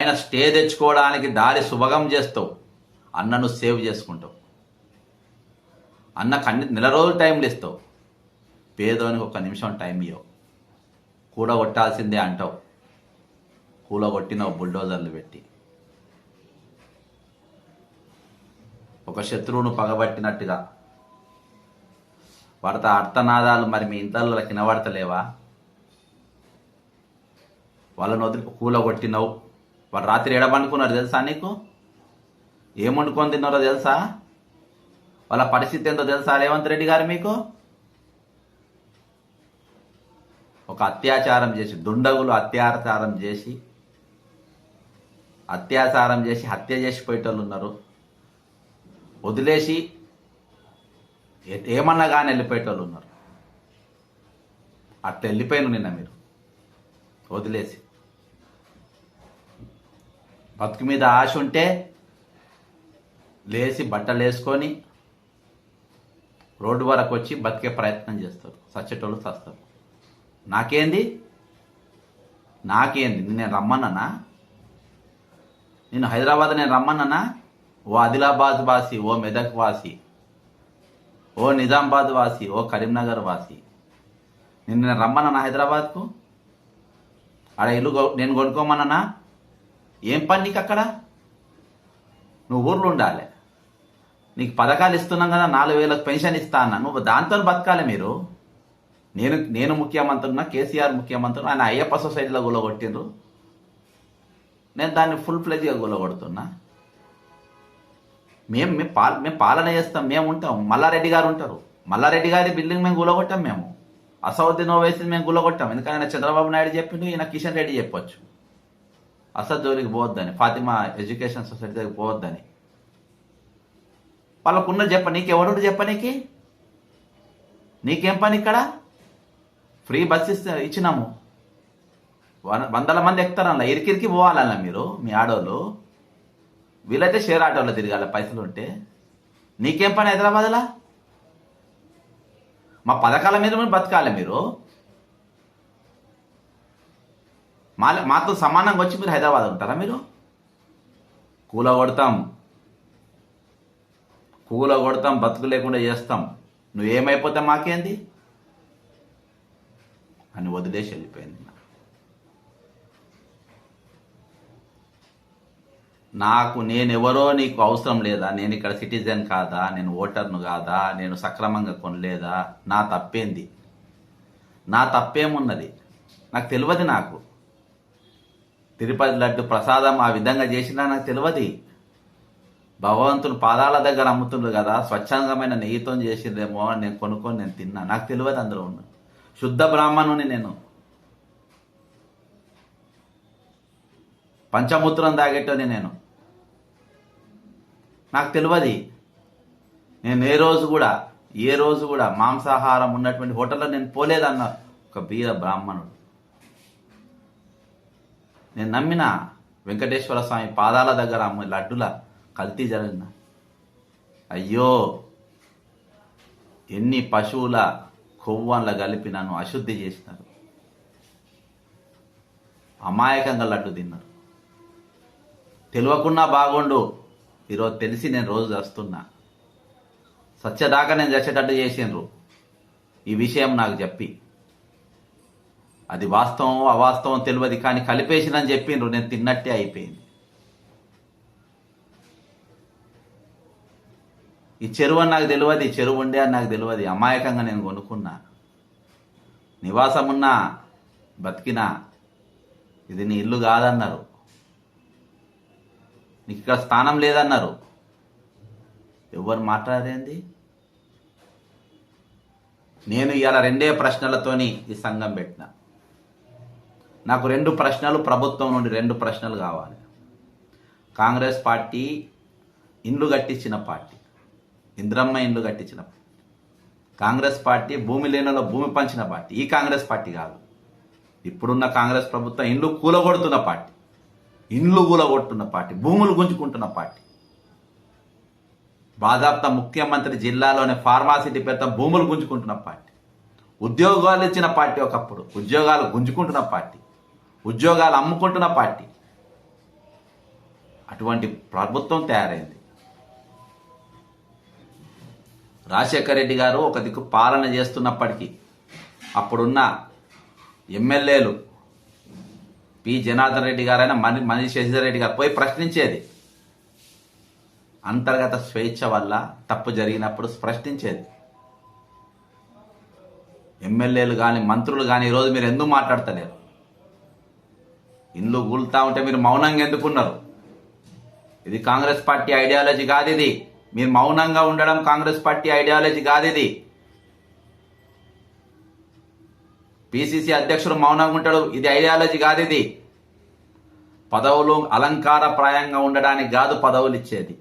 ఆయన స్టే తెచ్చుకోవడానికి దారి సుభగం చేస్తావు. అన్నను సేవ్ చేసుకుంటావు. అన్నకు అన్ని నెల రోజులు టైంలు ఇస్తావు. పేదోనికి ఒక నిమిషం టైం ఇవ్వవు కూడగొట్టాల్సిందే అంటావు. కూలగొట్టినావు బుల్డోజర్లు పెట్టి. ఒక శత్రువును పగబట్టినట్టుగా. వాడత అర్థనాదాలు మరి మీ ఇంట్లో వినబడతలేవా? వాళ్ళను వదిలి కూలగొట్టినవు వాడు రాత్రి ఎడబండుకున్నారు తెలుసా నీకు? ఏం తిన్నారో తెలుసా? వాళ్ళ పరిస్థితి ఏంటో తెలుసా రేవంత్ రెడ్డి గారు మీకు? ఒక అత్యాచారం చేసి దుండగులు అత్యాచారం చేసి అత్యాచారం చేసి హత్య చేసి పోయేటోళ్ళు ఉన్నారు. వదిలేసి ఏ- ఏమన్నా కానీ వెళ్ళిపోయేటోళ్ళు ఉన్నారు. అట్లా వెళ్ళిపోయాను నిన్న మీరు. వదిలేసి. బతుకు మీద ఆశ ఉంటే లేచి బట్టలు వేసుకొని రోడ్డు వరకు వచ్చి బతికే ప్రయత్నం చేస్తారు. సచ్చేటోళ్ళు చస్తారు నాకేంది? నాకేంది? నేను రమ్మన్నానా? నేను హైదరాబాద్ నేను రమ్మన్నానా? ఓ ఆదిలాబాద్ వాసి ఓ మెదక్ వాసి ఓ నిజామాబాద్ వాసి ఓ కరీంనగర్ వాసి. నిన్న నేను రమ్మన్నా హైదరాబాద్కు? ఆడ ఇల్లు కొ- నేను కొనుక్కోమన్నానా? ఏం పని నీకు అక్కడ? నువ్వు ఊర్లో ఉండాలి. నీకు పథకాలు ఇస్తున్నాం కదా నాలుగు వేలకు పెన్షన్ ఇస్తా అన్నా. నువ్వు దాంతో బతకాలి మీరు. నేను నేను ముఖ్యమంత్రినా కేసీఆర్ ముఖ్యమంత్రి ఆయన అయ్యప్ప సొసైటీలో గులగొట్టిండ్రు. నేను దాన్ని ఫుల్ ఫ్లెజ్గా గులగొడుతున్నా. మేము మేము పాల మేము పాలన చేస్తాం మేము ఉంటాం. మల్లారెడ్డి గారు ఉంటారు. మల్లారెడ్డి గారి బిల్డింగ్ మేము గులగొట్టాం మేము. అసౌద్దీన్ ఓవైసీని మేము గులగొట్టాం. ఎందుకంటే ఆయన చంద్రబాబు నాయుడు చెప్పిండు ఈయన కిషన్ రెడ్డి చెప్పొచ్చు. అసద్ జోలికి పోవద్దని ఫాతిమా ఎడ్యుకేషన్ సొసైటీ దగ్గరికి పోవద్దని. వాళ్ళకున్న చెప్ప నీకు ఎవడు చెప్పనీకి నీకేం పని ఇక్కడ? ఫ్రీ బస్ ఇస్తే ఇచ్చినాము. వందల మంది ఎక్కుతారన్న ఇరికిరికి పోవాలన్న మీరు మీ ఆడోళ్ళు. వీలైతే షేర్ ఆటోలో తిరగాల పైసలు ఉంటే. నీకేం పని హైదరాబాద్లా? మా పథకాల మీద బతకాలి మీరు. మా మాతో సమానంగా వచ్చి మీరు హైదరాబాద్ ఉంటారా మీరు? కూల కొడతాం కూల కొడతాం బతుకు లేకుండా చేస్తాం. నువ్వేమైపోతే మాకేంది? అని వదిలేసి వెళ్ళిపోయింది నాకు నేనెవరో నీకు అవసరం లేదా? నేను ఇక్కడ సిటిజన్ కాదా? నేను ఓటర్ను కాదా? నేను సక్రమంగా కొనలేదా? నా తప్పేంది? నా తప్పేమున్నది? నాకు తెలియదు నాకు. తిరుపతి లడ్డు ప్రసాదం ఆ విధంగా చేసినా నాకు తెలియదు. భగవంతుని పాదాల దగ్గర అమ్ముతుండ్రు కదా స్వచ్ఛందమైన నెయ్యితో చేసిందేమో అని నేను కొనుక్కొని నేను తిన్నా. నాకు తెలియదు అందులో ఉన్న శుద్ధ బ్రాహ్మణుని నేను. పంచమూత్రం తాగేటోని నేను. నాకు తెలియదు. నేను ఏ రోజు కూడా ఏ రోజు కూడా మాంసాహారం ఉన్నటువంటి హోటల్లో నేను పోలేదన్న ఒక బీర బ్రాహ్మణుడు. నేను నమ్మిన వెంకటేశ్వర స్వామి పాదాల దగ్గర అమ్మ లడ్డుల కల్తీ జరిగిన అయ్యో! ఎన్ని పశువుల కొవ్వన్ల కలిపి నన్ను అశుద్ధి చేసినారు. అమాయకంగా లడ్డు తిన్నారు. తెలియకున్నా బాగుండు. ఈరోజు తెలిసి నేను రోజు వస్తున్నా సత్యదాకా నేను చచ్చేటట్టు చేసిండ్రు. ఈ విషయం నాకు చెప్పి. అది వాస్తవం అవాస్తవం తెలియదు కానీ కలిపేసినని చెప్పిండ్రు. నేను తిన్నట్టే అయిపోయింది. ఈ చెరువు అని నాకు తెలియదు ఈ చెరువు ఉండే అని నాకు తెలియదు. అమాయకంగా నేను కొనుక్కున్నా. నివాసం ఉన్నా బతికినా. ఇది నీ ఇల్లు కాదన్నారు. నీకు ఇక్కడ స్థానం లేదన్నారు. ఎవరు మాట్లాడేంది? నేను ఇవాళ రెండే ప్రశ్నలతోని ఈ సంఘం పెట్టిన. నాకు రెండు ప్రశ్నలు ప్రభుత్వం నుండి రెండు ప్రశ్నలు కావాలి. కాంగ్రెస్ పార్టీ ఇండ్లు కట్టించిన పార్టీ. ఇంద్రమ్మ ఇండ్లు కట్టించిన కాంగ్రెస్ పార్టీ భూమి లేనలో భూమి పంచిన పార్టీ. ఈ కాంగ్రెస్ పార్టీ కాదు. ఇప్పుడున్న కాంగ్రెస్ ప్రభుత్వం ఇండ్లు కూలగొడుతున్న పార్టీ. ఇండ్లు కూలగొడుతున్న పార్టీ. భూములు గుంజుకుంటున్న పార్టీ. బాధాప్త ముఖ్యమంత్రి జిల్లాలోని ఫార్మాసిటీ పెద్ద భూములు గుంజుకుంటున్న పార్టీ. ఉద్యోగాలు ఇచ్చిన పార్టీ ఒకప్పుడు. ఉద్యోగాలు గుంజుకుంటున్న పార్టీ. ఉద్యోగాలు అమ్ముకుంటున్న పార్టీ. అటువంటి ప్రభుత్వం తయారైంది. రాజశేఖర రెడ్డి గారు ఒక దిక్కు పాలన చేస్తున్నప్పటికీ అప్పుడున్న ఎమ్మెల్యేలు పి. జనార్దన్ రెడ్డి గారైనా మని మనీష్ శశిధర్ రెడ్డి గారు పోయి ప్రశ్నించేది. అంతర్గత స్వేచ్ఛ వల్ల తప్పు జరిగినప్పుడు ప్రశ్నించేది. ఎమ్మెల్యేలు కానీ మంత్రులు కానీ ఈరోజు మీరు ఎందుకు మాట్లాడతలేరు? ఇండ్లు కూలుతా ఉంటే మీరు మౌనంగా ఎందుకున్నారు? ఇది కాంగ్రెస్ పార్టీ ఐడియాలజీ కాదు ఇది. మీరు మౌనంగా ఉండడం కాంగ్రెస్ పార్టీ ఐడియాలజీ కాదు ఇది. పిసిసి అధ్యక్షుడు మౌనంగా ఉంటాడు ఇది ఐడియాలజీ కాదు ఇది. పదవులు అలంకారప్రాయంగా ఉండడానికి కాదు పదవులు ఇచ్చేది.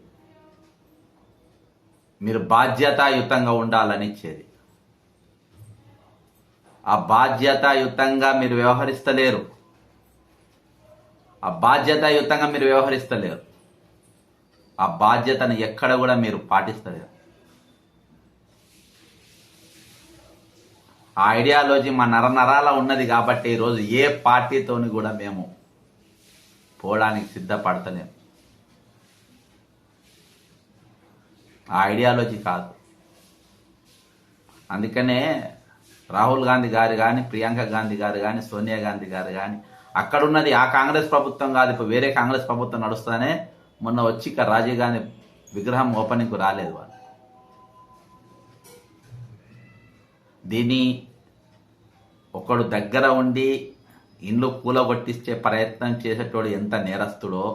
మీరు బాధ్యతాయుతంగా ఉండాలని ఇచ్చేది. ఆ బాధ్యతాయుతంగా మీరు వ్యవహరిస్తలేరు. ఆ బాధ్యతాయుతంగా మీరు వ్యవహరిస్తలేరు. ఆ బాధ్యతను ఎక్కడ కూడా మీరు పాటిస్తలేరు. ఆ ఐడియాలజీ మా నర నరాల ఉన్నది కాబట్టి ఈరోజు ఏ పార్టీతోని కూడా మేము పోవడానికి సిద్ధపడతలేము. ఆ ఐడియాలజీ కాదు. అందుకనే రాహుల్ గాంధీ గారు కానీ ప్రియాంక గాంధీ గారు కానీ సోనియా గాంధీ గారు కానీ అక్కడున్నది ఆ కాంగ్రెస్ ప్రభుత్వం కాదు ఇప్పుడు వేరే కాంగ్రెస్ ప్రభుత్వం నడుస్తానే మొన్న వచ్చి ఇక్కడ రాజీవ్ గాంధీ విగ్రహం ఓపెనింగ్కు రాలేదు వాళ్ళు. దీన్ని ఒకడు దగ్గర ఉండి ఇండ్లు కూలగొట్టించే ప్రయత్నం చేసేటోడు ఎంత నేరస్తుడో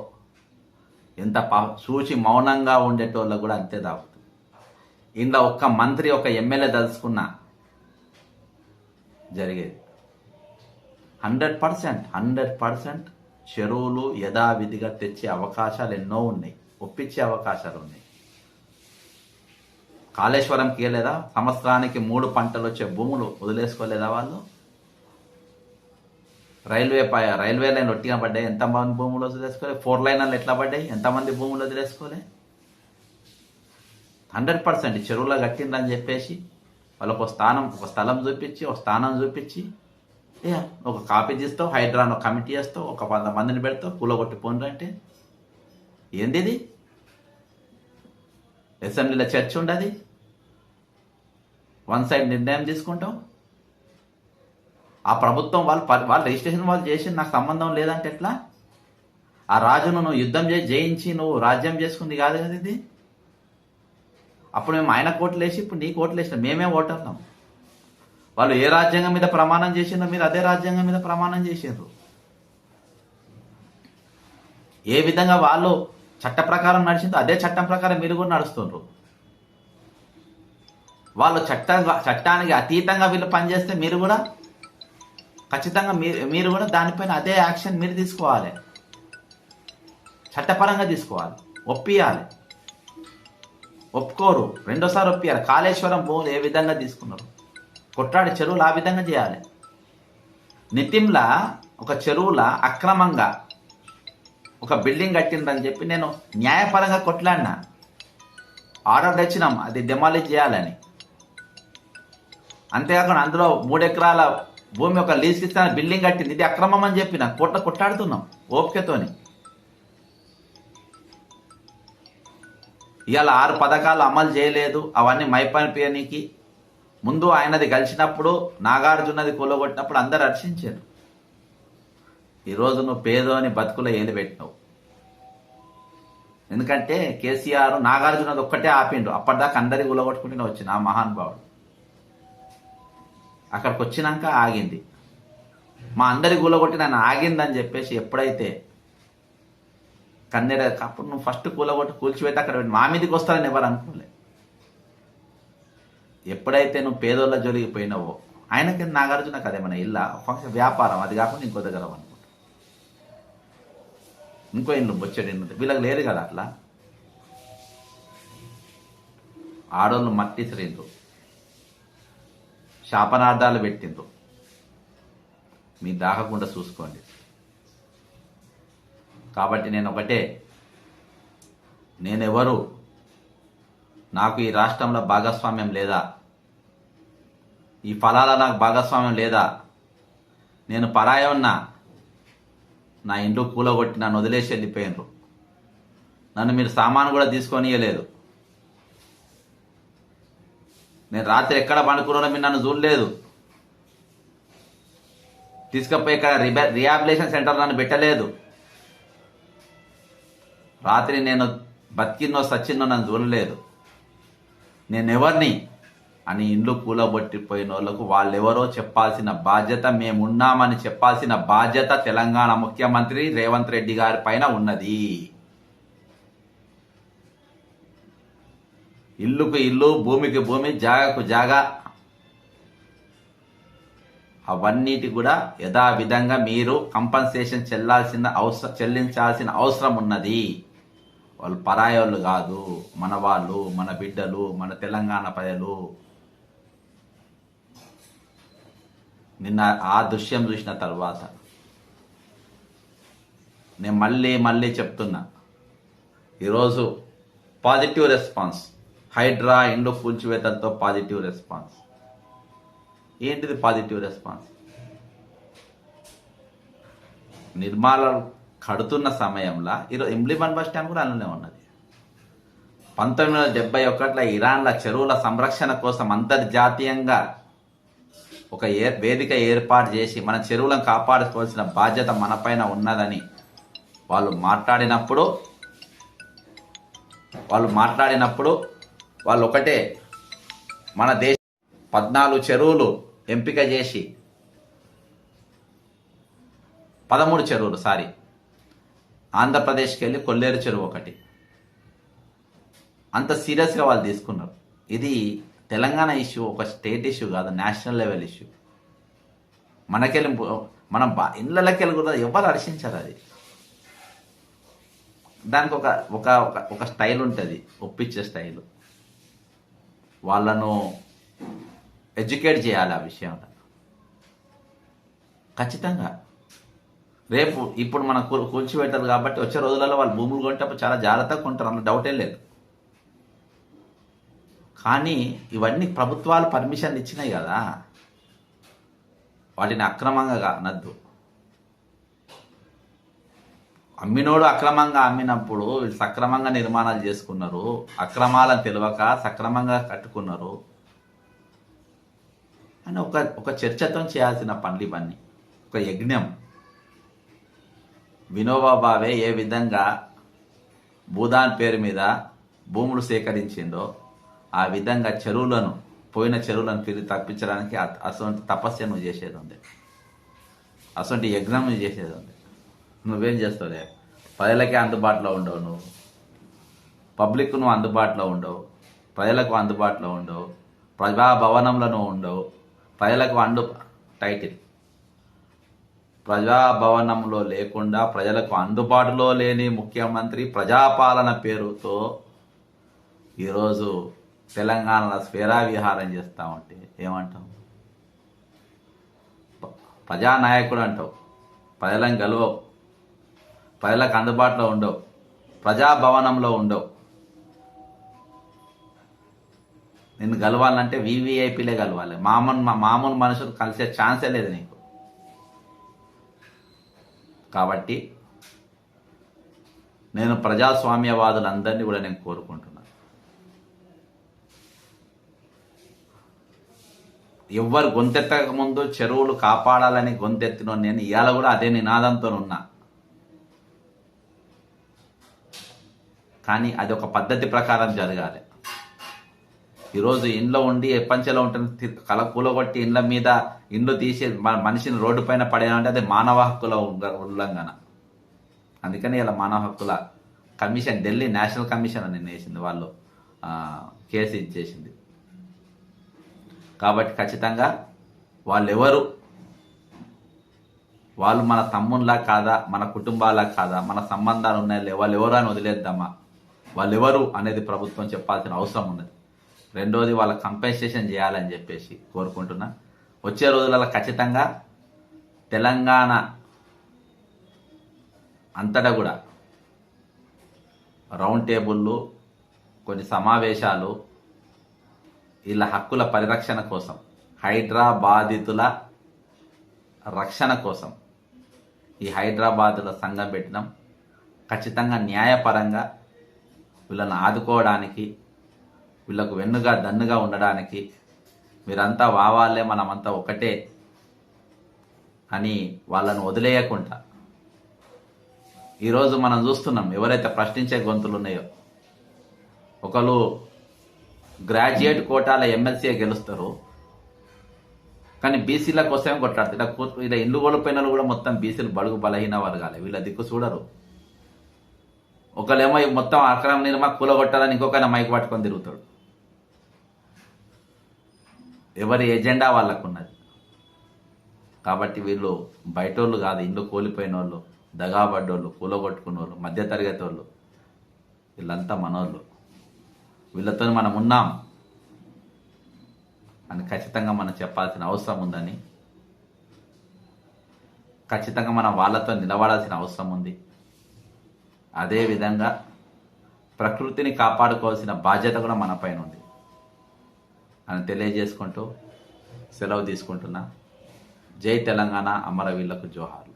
ఎంత పా చూసి మౌనంగా ఉండేటోళ్ళకు కూడా అంతే దాగుతుంది ఇంట్లో ఒక్క మంత్రి ఒక ఎమ్మెల్యే తలుచుకున్నా జరిగేది. హండ్రెడ్ పర్సెంట్ హండ్రెడ్ పర్సెంట్ చెరువులు యథావిధిగా తెచ్చే అవకాశాలు ఎన్నో ఉన్నాయి ఒప్పించే అవకాశాలు ఉన్నాయి. కాళేశ్వరంకి లేదా సంవత్సరానికి మూడు పంటలు వచ్చే భూములు వదిలేసుకోలేదా వాళ్ళు? రైల్వే పై రైల్వే లైన్ ఒట్టిగా పడ్డాయి ఎంతమంది భూములు వదిలేసుకోలే? ఫోర్ లైన్లు ఎట్లా పడ్డాయి? ఎంతమంది భూములు వదిలేసుకోలే? హండ్రెడ్ పర్సెంట్ చెరువులో కట్టిండ్రని చెప్పేసి వాళ్ళకు ఒక స్థానం ఒక స్థలం చూపించి ఒక స్థానం చూపించి ఒక కాపీ తీస్తావు హైడ్రాన్ ఒక కమిటీ చేస్తావు ఒక వంద మందిని పెడతావు కూలగొట్టి పోండ్రు అంటే? ఏంది ఇది? అసెంబ్లీలో చర్చ ఉండదు? వన్ సైడ్ నిర్ణయం తీసుకుంటాం ఆ ప్రభుత్వం వాళ్ళు వాళ్ళు రిజిస్ట్రేషన్ వాళ్ళు చేసి నాకు సంబంధం లేదంటే ఎట్లా? ఆ రాజును నువ్వు యుద్ధం చేసి జయించి నువ్వు రాజ్యం చేసుకుంది కాదు కదా ఇది? అప్పుడు మేము ఆయన కోట్లు వేసి ఇప్పుడు నీ కోట్లు వేసినాం మేమే ఓటర్లాం. వాళ్ళు ఏ రాజ్యాంగం మీద ప్రమాణం చేసిందో మీరు అదే రాజ్యాంగం మీద ప్రమాణం చేసిండ్రు. ఏ విధంగా వాళ్ళు చట్ట ప్రకారం నడిచిందో అదే చట్టం ప్రకారం మీరు కూడా నడుస్తుండ్రు. వాళ్ళు చట్ట చట్టానికి అతీతంగా వీళ్ళు పనిచేస్తే మీరు కూడా ఖచ్చితంగా మీరు మీరు కూడా దానిపైన అదే యాక్షన్ మీరు తీసుకోవాలి. చట్టపరంగా తీసుకోవాలి. ఒప్పియాలి. ఒప్పుకోరు. రెండోసారి ఒప్పియాలి. కాళేశ్వరం భూములు ఏ విధంగా తీసుకున్నారు? కొట్లాడి చెరువులు ఆ విధంగా చేయాలి. నితిన్లా ఒక చెరువుల అక్రమంగా ఒక బిల్డింగ్ కట్టిందని చెప్పి నేను న్యాయపరంగా కొట్లాడినా. ఆర్డర్ తెచ్చినాం అది డెమాలిజ్ చేయాలని. అంతేకాకుండా అందులో మూడు ఎకరాల భూమి ఒక లీజ్ ఇస్తాను బిల్డింగ్ కట్టింది ఇది అక్రమం అని చెప్పిన. కోట్ల కొట్లాడుతున్నాం ఓపికతోని. ఇవాళ ఆరు పథకాలు అమలు చేయలేదు అవన్నీ మైపనిపియనికి ముందు ఆయనది కలిసినప్పుడు నాగార్జునది కూలగొట్టినప్పుడు అందరు హర్షించారు. ఈరోజు నువ్వు పేదోని బతుకులో ఏలు పెట్టినావు. ఎందుకంటే కేసీఆర్ నాగార్జునది ఒక్కటే ఆపిండు అప్పటిదాకా అందరి కూలగొట్టుకుంటూనే వచ్చిన ఆ మహానుభావుడు అక్కడికి వచ్చినాక ఆగింది. మా అందరి కూలగొట్టి నన్ను ఆగిందని చెప్పేసి ఎప్పుడైతే కన్నెర అప్పుడు నువ్వు ఫస్ట్ కూలగొట్టి కూల్చిపెట్టి అక్కడ మా మీదకి వస్తారని ఎవరు అనుకోలే. ఎప్పుడైతే నువ్వు పేదోళ్ళ జోలికి పోయినావో ఆయనకి నాగార్జునకు అదేమన్నా ఇల్లా? ఫంక్షన్ వ్యాపారం అది కాకుండా ఇంకో దగ్గర అనుకుంటా. ఇంకో ఇండ్లు బొచ్చడి ఇల్లు వీళ్ళకి లేదు కదా అట్లా? ఆడోళ్ళు మట్టి శ్రీండ్రు శాపనార్థాలు పెట్టిండ్రు. మీ దాహకుండా చూసుకోండి. కాబట్టి నేను ఒకటే నేనెవరు నాకు ఈ రాష్ట్రంలో భాగస్వామ్యం లేదా? ఈ ఫలాల నాకు భాగస్వామ్యం లేదా? నేను పరాయ ఉన్నా? నా ఇంట్లో కూలగొట్టి నన్ను వదిలేసి వెళ్ళిపోయినరు. నన్ను మీరు సామాను కూడా తీసుకొని ఇవ్వలేదు నేను రాత్రి ఎక్కడ పండుకున్నానో మీరు నన్ను చూడలేదు. తీసుకపోయి ఇక్కడ రిబా రిహాబిలేషన్ సెంటర్ నన్ను పెట్టలేదు. రాత్రి నేను బతికిన్నో సచ్చిన్నో నన్ను చూడలేదు. నేనెవరిని? అని ఇండ్లు కూలబొట్టిపోయిన వాళ్ళకు వాళ్ళెవరో చెప్పాల్సిన బాధ్యత మేమున్నామని చెప్పాల్సిన బాధ్యత తెలంగాణ ముఖ్యమంత్రి రేవంత్ రెడ్డి గారి పైన ఉన్నది. ఇల్లుకు ఇల్లు భూమికి భూమి జాగకు జాగా. అవన్నిటి కూడా యథావిధంగా మీరు కంపన్సేషన్ చెల్లాల్సిన అవసరం చెల్లించాల్సిన అవసరం ఉన్నది. వాళ్ళు పరాయోళ్ళు కాదు మన వాళ్ళు మన బిడ్డలు మన తెలంగాణ ప్రజలు. నిన్న ఆ దృశ్యం చూసిన తర్వాత నేను మళ్ళీ మళ్ళీ చెప్తున్నా. ఈరోజు పాజిటివ్ రెస్పాన్స్ హైడ్రా ఇండ్లు కూల్చివేతలతో పాజిటివ్ రెస్పాన్స్. ఏంటిది పాజిటివ్ రెస్పాన్స్? నిర్మాల కడుతున్న సమయంలో ఈరోజు ఇమ్లిబన్ బస్ స్టాండ్ కూడా అందులోనే ఉన్నది. పంతొమ్మిది వందల డెబ్బై ఒకటిలో ఇరాన్ల చెరువుల సంరక్షణ కోసం అంతర్జాతీయంగా ఒక ఏ వేదిక ఏర్పాటు చేసి మన చెరువులను కాపాడుకోవాల్సిన బాధ్యత మనపైన ఉన్నదని వాళ్ళు మాట్లాడినప్పుడు వాళ్ళు మాట్లాడినప్పుడు వాళ్ళు ఒకటే మన దేశ పద్నాలుగు చెరువులు ఎంపిక చేసి పదమూడు చెరువులు సారీ. ఆంధ్రప్రదేశ్కి వెళ్ళి కొల్లేరు చెరువు ఒకటి. అంత సీరియస్గా వాళ్ళు తీసుకున్నారు. ఇది తెలంగాణ ఇష్యూ ఒక స్టేట్ ఇష్యూ కాదు నేషనల్ లెవెల్ ఇష్యూ. మనకెళ్ళి మనం బా ఇళ్ళకి వెళ్ళి కూడా ఎవరు హర్షించారు అది? దానికి ఒక ఒక ఒక- ఒక స్టైల్ ఉంటుంది ఒప్పించే స్టైల్. వాళ్ళను ఎడ్యుకేట్ చేయాలి ఆ విషయంలో ఖచ్చితంగా. రేపు ఇప్పుడు మన కూ- కూల్చిపెట్టారు కాబట్టి వచ్చే రోజులలో వాళ్ళు భూములు కొంటప్పుడు చాలా జాగ్రత్తగా కొంటారు అందులో డౌటే లేదు. కానీ ఇవన్నీ ప్రభుత్వాలు పర్మిషన్ ఇచ్చినాయి కదా. వాటిని అక్రమంగా అనద్దు అమ్మినోడు అక్రమంగా అమ్మినప్పుడు వీళ్ళు సక్రమంగా నిర్మాణాలు చేసుకున్నారు అక్రమాలను తెలియక సక్రమంగా కట్టుకున్నారు అని ఒక ఒక చర్చతో చేయాల్సిన పనులు ఇవన్నీ. ఒక యజ్ఞం. వినోబా భావే ఏ విధంగా భూదాన్ పేరు మీద భూములు సేకరించిందో ఆ విధంగా చెరువులను పోయిన చెరువులను తిరిగి తప్పించడానికి అటువంటి తపస్యను చేసేది ఉంది. అటువంటి యజ్ఞం చేసేది ఉంది. నువ్వేం చేస్తావులే? ప్రజలకే అందుబాటులో ఉండవు నువ్వు. పబ్లిక్ నువ్వు అందుబాటులో ఉండవు. ప్రజలకు అందుబాటులో ఉండవు. ప్రజా భవనంలో నువ్వు ఉండవు. ప్రజలకు అండు టైటిల్. ప్రజాభవనంలో లేకుండా ప్రజలకు అందుబాటులో లేని ముఖ్యమంత్రి ప్రజాపాలన పేరుతో ఈరోజు తెలంగాణలో స్వేరా విహారం చేస్తూ ఉంటే ఏమంటావు? ప్రజానాయకుడు అంటావు. ప్రజలను గెలవవు. ప్రజలకు అందుబాటులో ఉండవు. ప్రజాభవనంలో ఉండవు. నిన్ను గెలవాలంటే వివిఐపీలే గెలవాలి. మామూలు మామూలు మనుషులు కలిసే ఛాన్సే లేదు నీకు. కాబట్టి నేను ప్రజాస్వామ్యవాదులందరినీ కూడా నేను కోరుకుంటున్నాను ఎవ్వరు గొంతెత్తక ముందు చెరువులు కాపాడాలని గొంతెత్తిన నేను ఇవాళ కూడా అదే నినాదంతో ఉన్నా. కానీ అది ఒక పద్ధతి ప్రకారం జరగాలి. ఈరోజు ఇంట్లో ఉండి ఎప్పంచెలో ఉంటుంది కల కూలగొట్టి ఇండ్ల మీద ఇండ్లు తీసి మన మనిషిని రోడ్డు పైన పడేయాలంటే అది మానవ హక్కుల ఉల్లంఘన. అందుకని ఇలా మానవ హక్కుల కమిషన్ ఢిల్లీ నేషనల్ కమిషన్ అని వేసింది వాళ్ళు కేసు ఇచ్చేసింది కాబట్టి ఖచ్చితంగా వాళ్ళు ఎవరు వాళ్ళు మన తమ్ముళ్ళ కాదా మన కుటుంబాల కాదా మన సంబంధాలు ఉన్నాయి వాళ్ళు ఎవరు అని వదిలేద్దామా? వాళ్ళెవరు అనేది ప్రభుత్వం చెప్పాల్సిన అవసరం ఉన్నది. రెండోది వాళ్ళ కంపెన్సేషన్ చేయాలని చెప్పేసి కోరుకుంటున్నా. వచ్చే రోజులలో ఖచ్చితంగా తెలంగాణ అంతటా కూడా రౌండ్ టేబుళ్ళు కొన్ని సమావేశాలు వీళ్ళ హక్కుల పరిరక్షణ కోసం హైడ్రా బాధితుల రక్షణ కోసం ఈ హైదరాబాదులో సంఘం పెట్టినాం. ఖచ్చితంగా న్యాయపరంగా వీళ్ళని ఆదుకోవడానికి వీళ్ళకు వెన్నుగా దన్నుగా ఉండడానికి మీరంతా వావాలే మనమంతా ఒకటే అని వాళ్ళను వదిలేయకుండా. ఈరోజు మనం చూస్తున్నాం ఎవరైతే ప్రశ్నించే గొంతులు ఉన్నాయో ఒకరు గ్రాడ్యుయేట్ కోటాల ఎమ్మెల్సీ గెలుస్తారు కానీ బీసీల కోసమే కొట్లాడుతారు. ఇలా ఇలా ఇల్లు కోల్పోయిన వాళ్ళు కూడా మొత్తం బీసీలు బడుగు బలహీన వర్గాలే వీళ్ళ దిక్కు చూడరు. ఒకళ్ళేమో మొత్తం అక్రమ నిర్మా కూలగొట్టాలని ఇంకొక మైక్ పట్టుకొని తిరుగుతాడు. ఎవరి ఎజెండా వాళ్ళకు ఉన్నది కాబట్టి వీళ్ళు బయటోళ్ళు కాదు ఇండ్లు కోల్పోయిన వాళ్ళు దగాబడ్డోళ్ళు కూలగొట్టుకున్న వాళ్ళు మధ్యతరగతి వాళ్ళు వీళ్ళంతా మనోళ్ళు. వీళ్ళతో మనం ఉన్నాం అని ఖచ్చితంగా మనం చెప్పాల్సిన అవసరం ఉందని ఖచ్చితంగా మనం వాళ్ళతో నిలబడాల్సిన అవసరం ఉంది. అదేవిధంగా ప్రకృతిని కాపాడుకోవాల్సిన బాధ్యత కూడా మన పైన ఉంది. అని తెలియజేసుకుంటూ సెలవు తీసుకుంటున్నా. జై తెలంగాణ అమరవీళ్ళకు జోహార్